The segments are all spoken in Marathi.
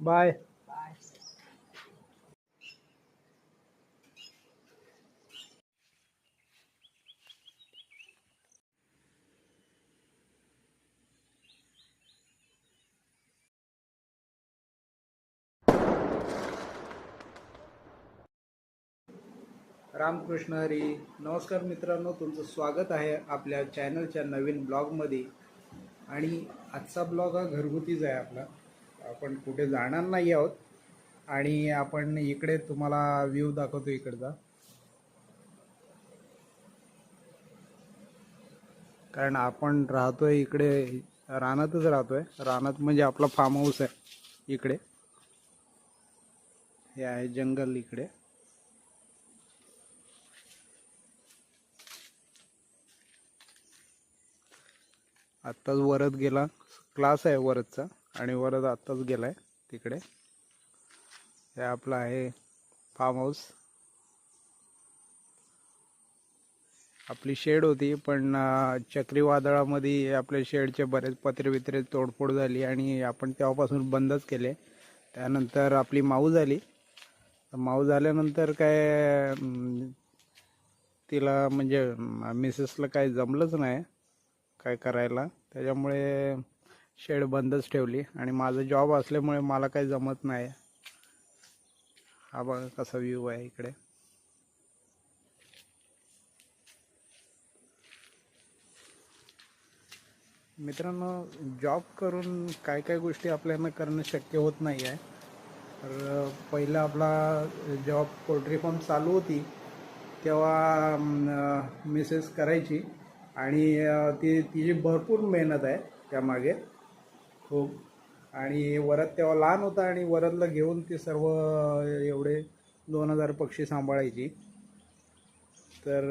बाय. रामकृष्ण हरी नमस्कार मित्रांनो तुमचं स्वागत आहे आपल्या चॅनलच्या नवीन ब्लॉगमध्ये आणि आजचा ब्लॉग हा घरगुतीच आहे आपला. आपण कुठे जाणार नाही आहोत. आणि आपण इकडे तुम्हाला व्ह्यू दाखवतो इकडचा. कारण आपण राहतोय इकडे रानातच राहतोय. रानात म्हणजे आपला फार्म हाऊस आहे इकडे. हे आहे जंगल इकडे. आत्ताच वरत गेला. क्लास आहे वरतचा. आणि वरद आत्ताच गेला आहे तिकडे. हे आपलं आहे फार्म हाऊस आपली शेड होती पण चक्रीवादळामध्ये आपल्या शेडचे बरेच पत्रे वित्रे तोडफोड झाली आणि आपण तेव्हापासून बंदच केले. त्यानंतर आपली माऊ झाली. माऊ झाल्यानंतर काय तिला म्हणजे मिसेसला काय जमलंच नाही काय करायला. त्याच्यामुळे शेड बंदच ठेवली आणि माझा जॉब असल्यामुळे मला काही जमत नाही. हा बघा कसा व्ह्यू आहे इकडे. मित्रांनो जॉब करून काय काय गोष्टी आपल्याला करणं शक्य होत नाही आहे तर पहिला आपला जॉब पोल्ट्री फार्म चालू होती तेव्हा मिसेस करायची आणि ती तिची भरपूर मेहनत आहे त्यामागे खूप. आणि वरद तेव्हा लहान होता आणि वरदला घेऊन ते सर्व एवढे दोन हजार पक्षी सांभाळायची. तर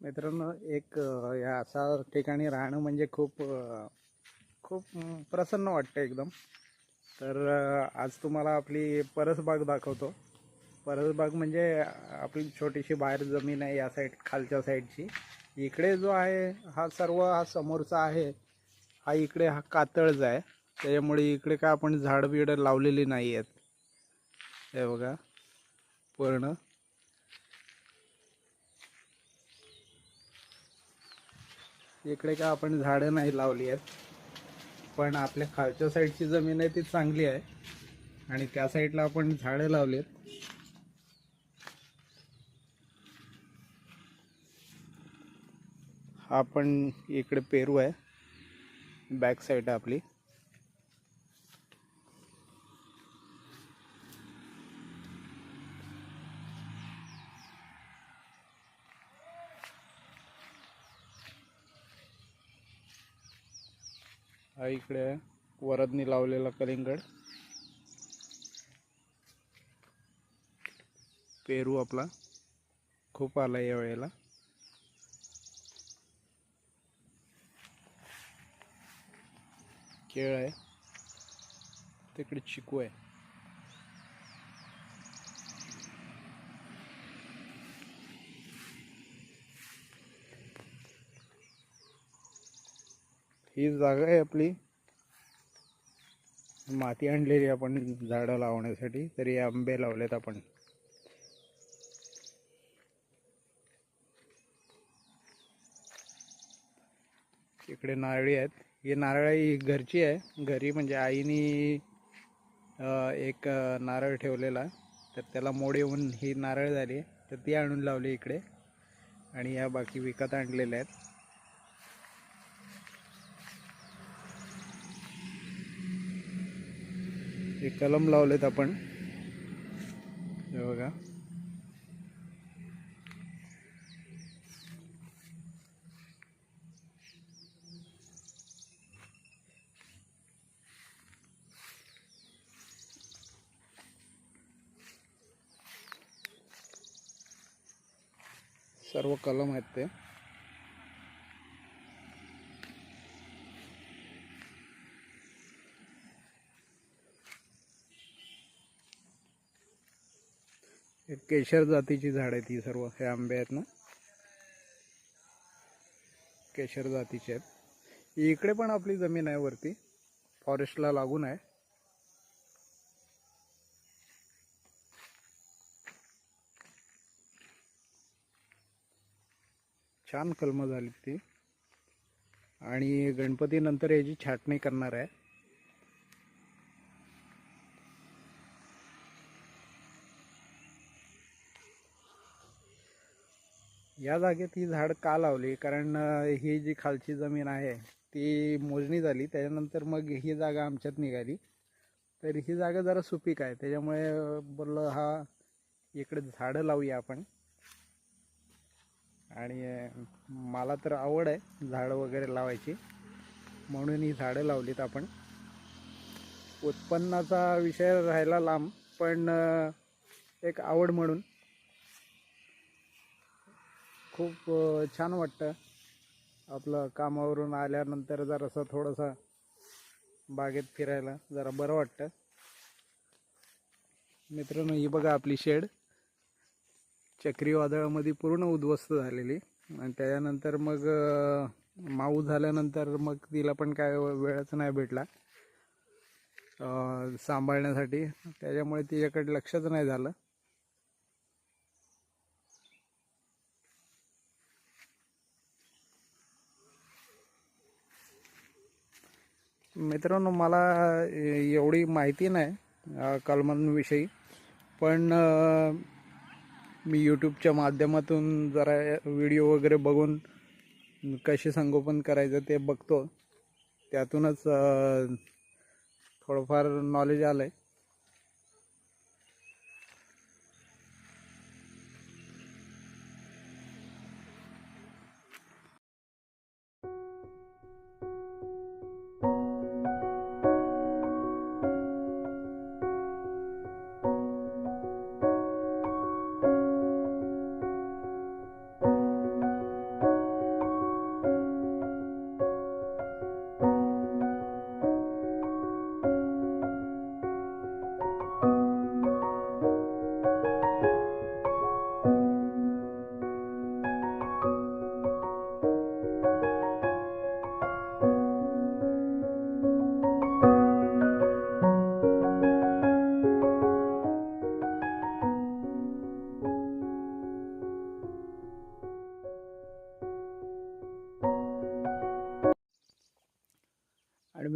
मित्रांनो एक या असा ठिकाणी राहणं म्हणजे खूप खूप प्रसन्न वाटतं एकदम. तर आज तुम्हाला आपली परसबाग दाखवतो. परसबाग म्हणजे आपली छोटीशी बाहेर जमीन आहे या साईड खालच्या साईडची इकडे जो आहे हा सर्व हा समोरचा आहे हा इकडे हा कातळच आहे. त्याच्यामुळे इकडे काय आपण झाड बिड लावलेली नाही आहेत हे बघा पूर्ण. इकडे काय आपण झाडं नाही लावली आहेत पण आपल्या खालच्या साईडची जमीन आहे ती चांगली आहे. आणि त्या साईडला आपण झाडं लावलीत हा पण इकडे पेरू आहे. बॅक साईड आहे आपली. हा इकडे वरदनी लावलेला कलिंगड. पेरू आपला खूप आला या वेळेला केळ आहे. तिकडे चिकू आहे. ही जागा आहे आपली. माती आणलेली आपण झाडं लावण्यासाठी. तरी आंबे लावलेत आपण. इकडे नारळी आहेत. ही नारळ ही घरची आहे. घरी म्हणजे आईनी एक नारळ ठेवलेला. तर त्याला मोड येऊन ही नारळ झाली तर ती आणून लावली इकडे. आणि या बाकी विकत आणलेल्या आहेत. हे कलम लावलेत आपण. हे बघा. सर्व कलम आहेत ते. केशर जातीची झाड आहेत ही सर्व हे आंबे आहेत ना? केशर जातीचे आहेत. इकडे पण आपली जमीन आहे वरती. फॉरेस्टला लागून आहे. छान कलमं झाली ती. आणि गणपतीनंतर याची छाटणी करणार आहे. या जागेत ही झाड का लावली? कारण ही जी खालची जमीन आहे ती मोजणी झाली. त्याच्यानंतर मग ही जागा आमच्यात निघाली. तर ही जागा जरा सुपीक आहे. त्याच्यामुळे बोललं हा इकडे झाडं लावूया आपण. आणि मला तर आवड आहे झाडं वगैरे लावायची. म्हणून ही झाडं लावलीत आपण. उत्पन्नाचा विषय राहिला लांब पण एक आवड म्हणून. खूप छान वाटतं. आपलं कामावरून आल्यानंतर जरासं थोडंसं बागेत फिरायला जरा बरं वाटतं. मित्रांनो ही बघा आपली शेड. चक्रीवादळामध्ये पूर्ण उद्ध्वस्त झालेली. आणि त्याच्यानंतर मग माऊ झाल्यानंतर मग तिला पण काय वेळच नाही भेटला. सांभाळण्यासाठी. त्याच्यामुळे तिच्याकडे लक्षच नाही झालं. मित्रांनो मला एवढी माहिती नाही कलमांविषयी. पण मी यूट्यूबच्या माध्यमातून जरा व्हिडिओ वगैरे बघून कसे संगोपन करायचं ते बघतो. त्यातूनच थोडंफार नॉलेज आलं आहे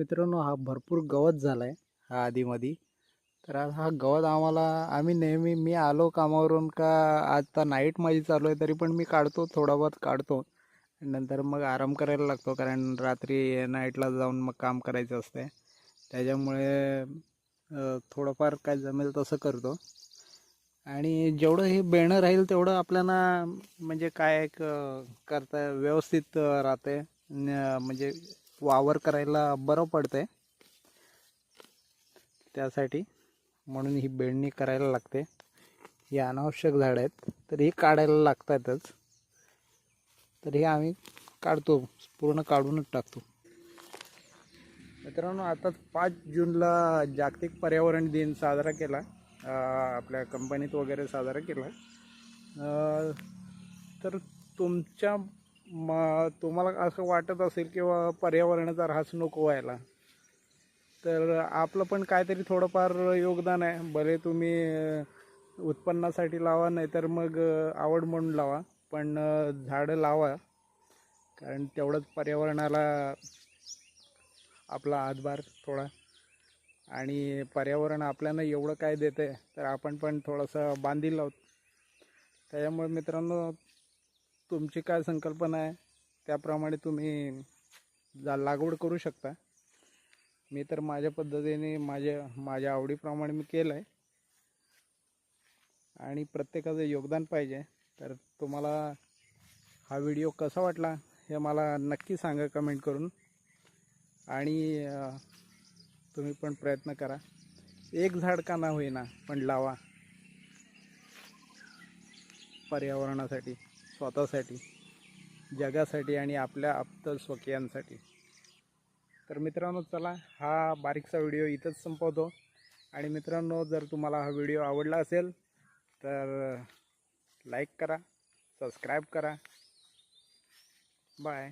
मित्रांनो हा भरपूर गवत झाला आहे हा आधीमध्ये तर आज हा गवत आम्हाला आम्ही नेहमी मी आलो कामावरून का आता नाईट माझी चालू आहे तरी पण मी काढतो थोडा बहुत काढतो. नंतर मग आराम करायला लागतो कारण रात्री नाईटला जाऊन मग काम करायचं असते त्याच्यामुळे थोडंफार काय जमेल तसं करतो. आणि जेवढं हे बेणं राहील तेवढं आपल्याला म्हणजे काय एक करता व्यवस्थित राहते म्हणजे वावर करायला बरं पडतंय. त्यासाठी म्हणून ही बेडणी करायला लागते. ही अनावश्यक झाडं आहेत तर ही काढायला लागतातच. तर हे आम्ही काढतो पूर्ण काढूनच टाकतो. मित्रांनो आता पाच जूनला जागतिक पर्यावरण दिन साजरा केला. आपल्या कंपनीत वगैरे साजरा केला. तर तुमच्या म तुम्हाला असं वाटत असेल किंवा पर्यावरणाचा ऱ्हास नको व्हायला. तर आपलं पण काहीतरी थोडंफार योगदान आहे. भले तुम्ही उत्पन्नासाठी लावा नाही तर मग आवड म्हणून लावा पण झाडं लावा. कारण तेवढंच पर्यावरणाला आपला हातभार थोडा. आणि पर्यावरण आपल्याला एवढं काय देतं तर आपण पण थोडंसं बांधील आहोत. त्याच्यामुळे मित्रांनो तुमची काय संकल्पना आहे त्याप्रमाणे तुम्ही जा लागवड करू शकता. मी तर माझ्या पद्धतीने माझ्या माझ्या आवडीप्रमाणे मी केलं आहे आणि प्रत्येकाचं योगदान पाहिजे. तर तुम्हाला हा व्हिडिओ कसा वाटला हे मला नक्की सांगा कमेंट करून. आणि तुम्ही पण प्रयत्न करा. एक झाड का ना होईना पण लावा. पर्यावरणासाठी. स्वतःसाठी जगासाठी आणि आपल्या आप्त स्वकीयांसाठी. तर मित्रांनो चला हा बारीकसा व्हिडिओ इथंच संपवतो. आणि मित्रांनो जर तुम्हाला हा व्हिडिओ आवडला असेल तर लाईक करा सबस्क्राईब करा. बाय.